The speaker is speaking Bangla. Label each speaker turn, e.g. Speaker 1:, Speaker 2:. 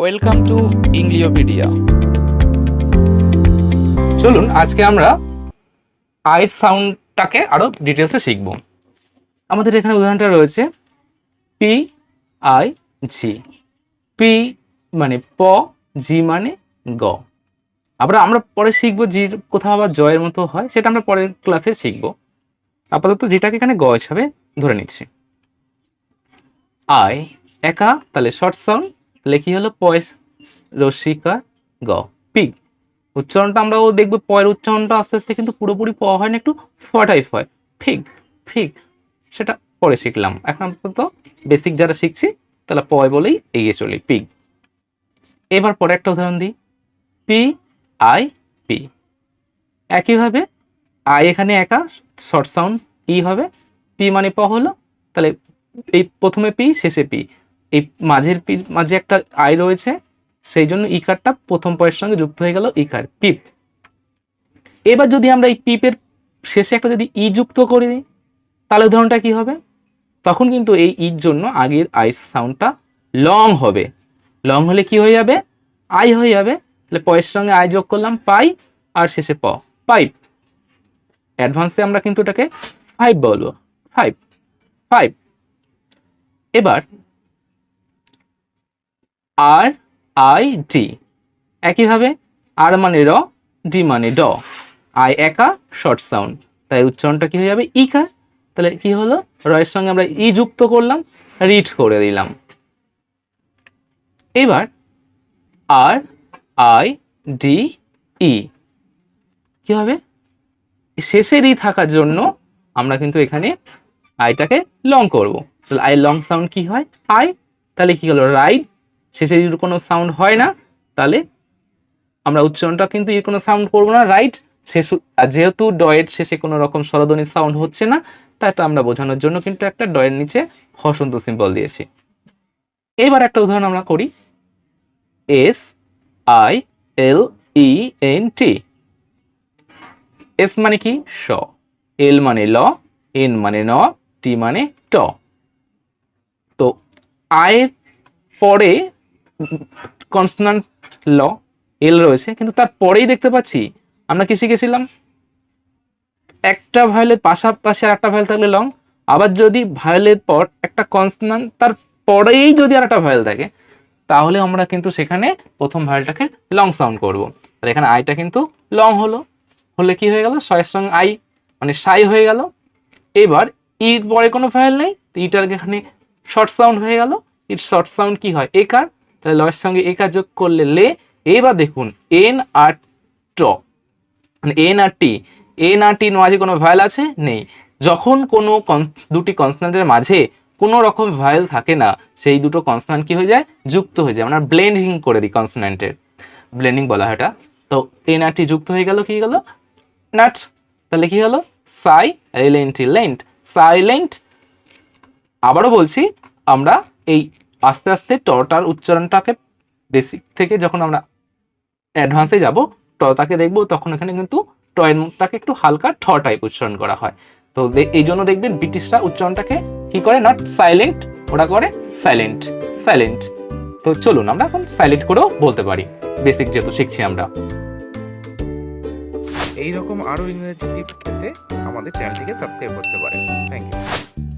Speaker 1: ওয়েলকাম টু ইংলিওপিডিয়া
Speaker 2: চলুন, আজকে আমরা আই সাউন্ডটাকে আরও ডিটেলসে শিখব। আমাদের এখানে উদাহরণটা রয়েছে পি আই জি পি মানে প জি মানে গ। আবার আমরা পরে শিখব জি কোথাও আবার জয়ের মতো হয়, সেটা আমরা পরের ক্লাসে শিখব। আপাতত যেটাকে এখানে গ হিসাবে ধরে নিচ্ছি। আই, একা, তাহলে শর্ট সাউন্ড কি হলো পয়স রসিকা গ। পিগ। উচ্চারণটা আমরাও দেখব, পয়ের উচ্চারণটা আস্তে আস্তে কিন্তু পুরোপুরি প হয় না একটু ফ টাইপ হয় ফিগ ফিগ, সেটা পরে শিখলাম। এখন আপাতত বেসিক যারা শিখছি তাহলে পয় বলেই এগিয়ে চলি। পিগ। এবার পরে একটা উদাহরণ দিই। P I P. একইভাবে আই এখানে একা, শর্ট সাউন্ড, ই হবে। পি মানে প হলো, তাহলে এই প্রথমে পি, শেষে পি। এই মাঝের পি, মাঝে একটা আই রয়েছে, সেই জন্য ইকারটা প্রথম পয়ের সঙ্গে যুক্ত হয়ে গেল ইকার পিপ এবার যদি আমরা এই পিপের শেষে একটা যদি ই যুক্ত করে দিই, তাহলে উদাহরণটা কি হবে? তখন কিন্তু এই ইর জন্য আগের আই সাউন্ডটা লং হবে। লং হলে কি হয়ে যাবে? আই হয়ে যাবে। তাহলে পয়ের সঙ্গে আই যোগ করলাম পাই, আর শেষে প পাইপ অ্যাডভান্সে আমরা কিন্তু এটাকে ফাইভ বলব। ফাইভ ফাইভ এবার আর আই ডি একইভাবে আর মানে র ডি মানে ড আই একা শর্ট সাউন্ড তাই উচ্চারণটা কি হয়ে যাবে? ইকা তাহলে কি হলো? রয়ের সঙ্গে আমরা ই যুক্ত করলাম রিড করে দিলাম। এবার আর আই ডি ই কি হবে? শেষের ই থাকার জন্য আমরা কিন্তু এখানে আইটাকে লং করব। তাহলে আই লং সাউন্ড কি হয়? আই তাহলে কি হলো? রাইট শেষে যদি কোনো সাউন্ড হয় না, তাহলে আমরা উচ্চারণটা কিন্তু এর কোনো সাউন্ড করব না রাইট শেষ যেহেতু ডয়ের শেষে কোনো রকম স্বরধ্বনি সাউন্ড হচ্ছে না, তাই আমরা বোঝানোর জন্য কিন্তু একটা ডয়ের নিচে হসন্ত সিম্বল দিয়েছি। এবার একটা উদাহরণ আমরা করি। S I L E N T S মানে কি? স। এল মানে ল এন মানে ন টি মানে ট। তো আয়ের পরে কনসনান্ট ল এল রয়েছে, কিন্তু তার পরেই দেখতে পাচ্ছি আমরা কি শিখেছিলাম একটা ভায়োলের পাশাপাশি আর একটা ভায়োল থাকলে লং আবার যদি ভায়োলের পর একটা কনসনান্ট তার পরেই যদি আর একটা ভায়োল থাকে, তাহলে আমরা কিন্তু সেখানে প্রথম ভায়োলটাকে লং সাউন্ড করব। আর এখানে আইটা কিন্তু লং হলো। হলে কি হয়ে গেল? ছয়ের সঙ্গে আই মানে সাই হয়ে গেল। এবার ইর পরে কোনো ভায়োল নেই, তো ইটার এখানে শর্ট সাউন্ড হয়ে গেল। ইট শর্ট সাউন্ড কি হয়? একার তাহলে লয়ের সঙ্গে একার যোগ করলে লে এবার দেখুন এন আর ট মানে এন আর টি এন আর টির মাঝে কোনো ভায়াল আছে? নেই। যখন কোনো দুটি কনসনান্টের মাঝে কোনো রকম ভায়াল থাকে না, সেই দুটো কনসনান্ট কি হয়ে যায়? যুক্ত হয়ে যায়। আমরা ব্লেন্ডিং করে দিই কনসনান্টের ব্লেন্ডিং বলা হয় এটা। তো এন আর টি যুক্ত হয়ে গেল, কি গেল? নাট তাহলে কি হলো? সাই লেন্টি লেন্ট সাইলেন্ট আবারও বলছি, আমরা এই আস্তে আস্তে টটার উচ্চারণটাকে বেসিক থেকে যখন আমরা অ্যাডভান্সে যাব টটাকে দেখব, তখন এখানে কিন্তু টয়ের মুখটাকে একটু হালকা ঠ টাইপ উচ্চারণ করা হয়। তো এই জন্য দেখবেন ব্রিটিশরা উচ্চারণটাকে কি করে? নট সাইলেন্ট ওরা করে সাইলেন্ট সাইলেন্ট তো চলুন আমরা এখন সাইলেন্ট করেও বলতে পারি বেসিক যেহেতু শিখছি আমরা।
Speaker 1: এই রকম আরও ইংরেজি টিপস পেতে আমাদের চ্যানেলটিকে সাবস্ক্রাইব করতে পারেন। Thank you